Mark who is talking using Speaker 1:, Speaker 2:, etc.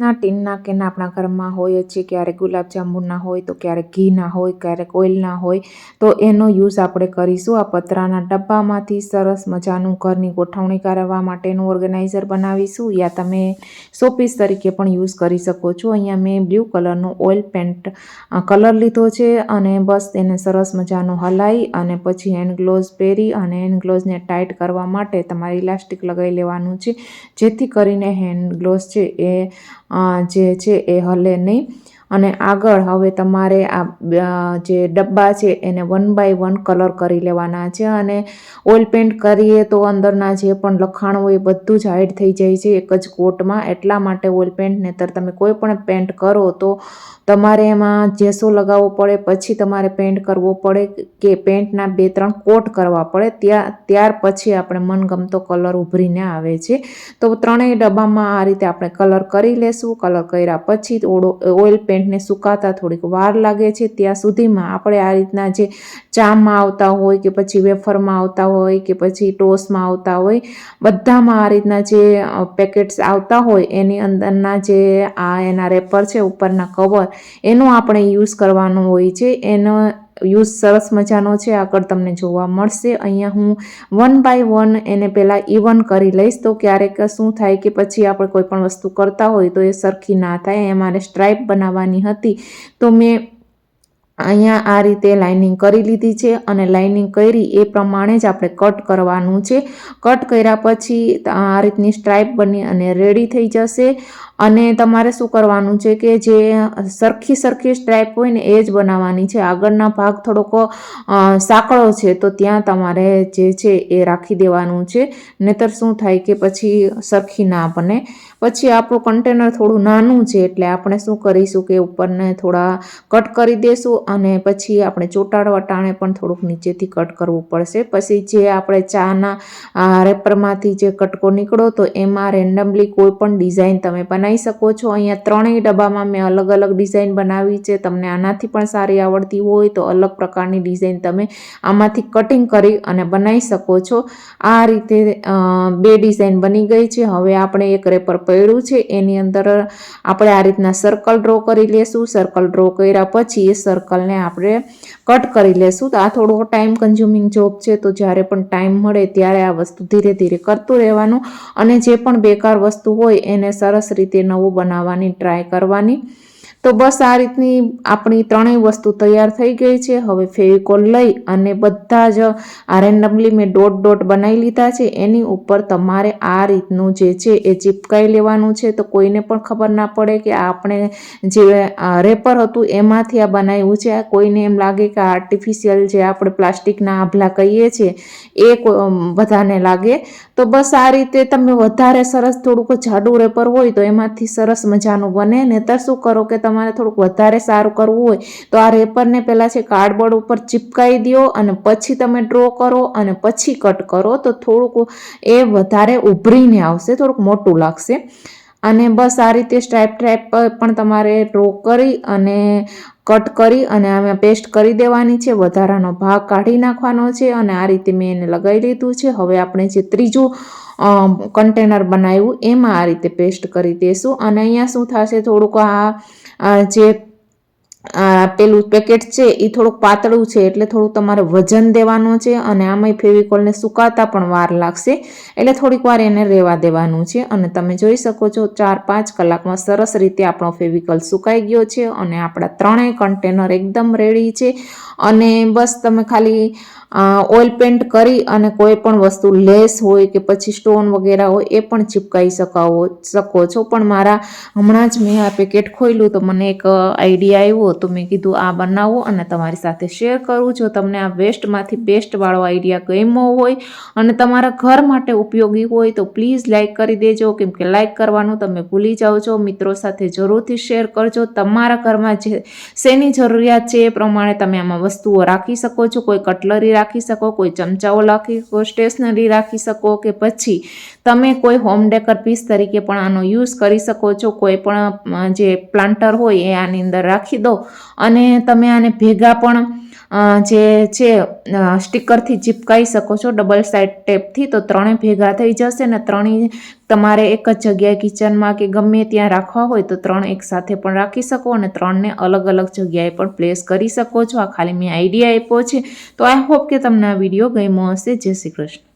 Speaker 1: ના ટીનના કેન આપણા ઘરમાં હોય છે, ક્યારેક ગુલાબજાંબુના હોય, તો ક્યારેક ઘીના હોય, ક્યારેક ઓઇલના હોય, તો એનો યુઝ આપણે કરીશું. આ પતરાના ડબ્બામાંથી સરસ મજાનું ઘરની ગોઠવણી કરવા માટેનું ઓર્ગેનાઇઝર બનાવીશું. યા તમે શોપીસ તરીકે પણ યુઝ કરી શકો છો. અહીંયા મેં બ્લુ કલરનું ઓઇલ પેન્ટ કલર લીધો છે અને બસ એને સરસ મજાનું હલાવી અને પછી હેન્ડ ગ્લોવ્સ પહેરી અને હેન્ડ ગ્લોવ્સને ટાઈટ કરવા માટે તમારે ઇલાસ્ટિક લગાવી લેવાનું છે. જેથી કરીને હેન્ડ ગ્લોવ્સ છે એ અ, જે છે એ હલે નહીં અને આગળ હવે તમારે આ જે ડબ્બા છે એને વન બાય વન કલર કરી લેવાના છે અને ઓઇલ પેન્ટ કરીએ તો અંદરના જે પણ લખાણ હોય એ બધું જ હાઈડ થઈ જાય છે એક જ કોટમાં. એટલા માટે ઓઇલ પેન્ટ નહીંતર તમે કોઈ પણ પેન્ટ કરો તો તમારે એમાં જેસો લગાવવો પડે, પછી તમારે પેન્ટ કરવો પડે કે પેન્ટના બે ત્રણ કોટ કરવા પડે. ત્યાં, ત્યાર પછી આપણે મનગમતો કલર ઉભરીને આવે છે. તો ત્રણેય ડબ્બામાં આ રીતે આપણે કલર કરી લેશું. કલર કર્યા પછી ઓળો ઓઇલ પેન્ટને સુકાતા થોડીક વાર લાગે છે. ત્યાં સુધીમાં આપણે આ રીતના જે ચામાં આવતા હોય કે પછી વેફરમાં આવતા હોય કે પછી ટોસમાં આવતા હોય, બધામાં આ રીતના જે પેકેટ્સ આવતા હોય એની અંદરના જે આ એના રેપર છે, ઉપરના કવર, એનો આપણે યુઝ કરવાનો હોય છે. એનો યુઝ સરસ મજાનો છે. આગળ તમને જોવા મળશે. અહીંયા હું વન બાય વન એને પહેલાં ઇવન કરી લઈશ તો ક્યારેક શું થાય કે પછી આપણે કોઈ પણ વસ્તુ કરતા હોય તો એ સરખી ના થાય. એ મારે સ્ટ્રાઇપ બનાવવાની હતી. તો મેં અહીંયા આ રીતે લાઇનિંગ કરી લીધી છે અને લાઇનિંગ કરી એ પ્રમાણે જ આપણે કટ કરવાનું છે. કટ કર્યા પછી આ રીતની સ્ટ્રાઇપ બની અને રેડી થઈ જશે. અને તમારે શું કરવાનું છે કે જે સરખી સરખી સ્ટ્રાઇપ હોય ને એ જ બનાવવાની છે. આગળના ભાગ થોડોક સાંકળો છે તો ત્યાં તમારે જે છે એ રાખી દેવાનું છે. નહીતર શું થાય કે પછી સરખી ના બને. પછી આપણું કન્ટેનર થોડું નાનું છે એટલે આપણે શું કરીશું કે ઉપરને થોડા કટ કરી દેશું અને પછી આપણે ચોટાડવા ટાણે પણ થોડુંક નીચેથી કટ કરવું પડશે. પછી જે આપણે ચાના રેપરમાંથી જે કટકો નીકળો તો એમાં રેન્ડમલી કોઈ પણ ડિઝાઇન તમે બનાવી શકો છો. અહીંયા ત્રણેય ડબ્બામાં મેં અલગ અલગ ડિઝાઇન બનાવી છે. તમને આનાથી પણ સારી આવડતી હોય તો અલગ પ્રકારની ડિઝાઇન તમે આમાંથી કટિંગ કરી અને બનાવી શકો છો. આ રીતે બે ડિઝાઇન બની ગઈ છે. હવે આપણે એક રેપર પડ્યું છે. એની અંદર આપણે આ રીતના સર્કલ ડ્રો કરી લેશું. સર્કલ ડ્રો કર્યા પછી એ સર્કલને આપણે કટ કરી લેશું. તો આ થોડો ટાઈમ કન્ઝ્યુમિંગ જોબ છે, તો જ્યારે પણ ટાઈમ મળે ત્યારે આ વસ્તુ ધીરે ધીરે કરતું રહેવાનું અને જે પણ બેકાર વસ્તુ હોય એને સરસ રીતે નવું બનાવવાની ટ્રાય કરવાની. તો બસ આ રીતની આપણી ત્રણેય વસ્તુ તૈયાર થઈ ગઈ છે. હવે ફેવિકોલ લઈ અને બધા જ આ રેન્ડમલી મેં ડોટ ડોટ બનાવી લીધા છે. એની ઉપર તમારે આ રીતનું જે છે એ ચીપકાઈ લેવાનું છે. તો કોઈને પણ ખબર ના પડે કે આપણે જે રેપર હતું એમાંથી આ બનાવ્યું છે. કોઈને એમ લાગે કે આર્ટિફિશિયલ જે આપણે પ્લાસ્ટિકના આભલા કહીએ છીએ એ બધાને લાગે. તો બસ આ રીતે તમે વધારે સરસ થોડુંક જાડું રેપર હોય તો એમાંથી સરસ મજાનું બને. નહીતર શું કરો કે તમારે થોડુંક વધારે સારું કરવું હોય તો આ રેપરને પહેલાં છે કાર્ડબોર્ડ ઉપર ચીપકાઈ દો અને પછી તમે ડ્રો કરો અને પછી કટ કરો. તો થોડુંક એ વધારે ઉભરીને આવશે, થોડુંક મોટું લાગશે. અને બસ આ રીતે સ્ટ્રાઇપ ટ્રાઇપ પણ તમારે ડ્રો કરી અને કટ કરી અને આમાં પેસ્ટ કરી દેવાની છે. વધારાનો ભાગ કાઢી નાખવાનો છે અને આ રીતે મેં એને લગાવી લીધું છે. હવે આપણે જે ત્રીજું કન્ટેનર બનાવ્યું, એમાં આ રીતે પેસ્ટ કરી દઈશું અને અહીંયા શું થશે? થોડુંક આ જે આ પેલું પેકેટ છે એ થોડુંક પાતળું છે, એટલે થોડુંક તમારે વજન દેવાનું છે અને આમાંય ફેવિકોલને સુકાતા પણ વાર લાગશે. એટલે થોડીક વાર એને રહેવા દેવાનું છે અને તમે જોઈ શકો છો, ચાર પાંચ કલાકમાં સરસ રીતે આપણો ફેવિકોલ સુકાઈ ગયો છે અને આપણા ત્રણેય કન્ટેનર એકદમ રેડી છે. અને બસ તમે ખાલી ઓઇલ પેન્ટ કરી અને કોઈ પણ વસ્તુ લેસ હોય કે પછી સ્ટોન વગેરે હોય એ પણ ચીપકાઈ શકાવો, શકો છો. પણ મારા હમણાં જ મેં આ પેકેટ ખોલ્યું તો મને એક આઈડિયા આવ્યો તો મેં કીધું આ બનાવો અને તમારી સાથે શેર કરું. જો તમને આ વેસ્ટમાંથી બેસ્ટવાળો આઈડિયા ગમ્યો હોય અને તમારા ઘર માટે ઉપયોગી હોય તો પ્લીઝ લાઇક કરી દેજો. કેમ કે લાઇક કરવાનું તમે ભૂલી જાઓ છો. મિત્રો સાથે જરૂરથી શેર કરજો. તમારા ઘરમાં જે, શેની જરૂરિયાત છે એ પ્રમાણે તમે આમાં વસ્તુઓ રાખી શકો છો. કોઈ કટલરી રાખી શકો, કોઈ ચમચાઓ રાખી શકો સ્ટેશનરી રાખી શકો કે પછી તમે કોઈ હોમ ડેકર પીસ તરીકે પણ આનો યુઝ કરી શકો છો. કોઈ પણ જે પ્લાન્ટર હોય એ આની અંદર રાખી દો અને તમે આને ભેગા પણ જે છે સ્ટીકરથી ચિપકાવી શકો છો ડબલ સાઇડ ટેપથી તો ત્રણે ભેગા થઈ જશે ને ત્રણેય તમારે એક જ જગ્યાએ કિચનમાં કે ગમે ત્યાં રાખવા હોય, તો ત્રણ એકસાથે પણ રાખી શકો અને ત્રણને અલગ અલગ જગ્યાએ પણ પ્લેસ કરી શકો છો. આ ખાલી મેં આઈડિયા આપ્યો છે. તો આઈ હોપ કે તમને આ વીડિયો ગમ્યો હશે. જય શ્રી કૃષ્ણ.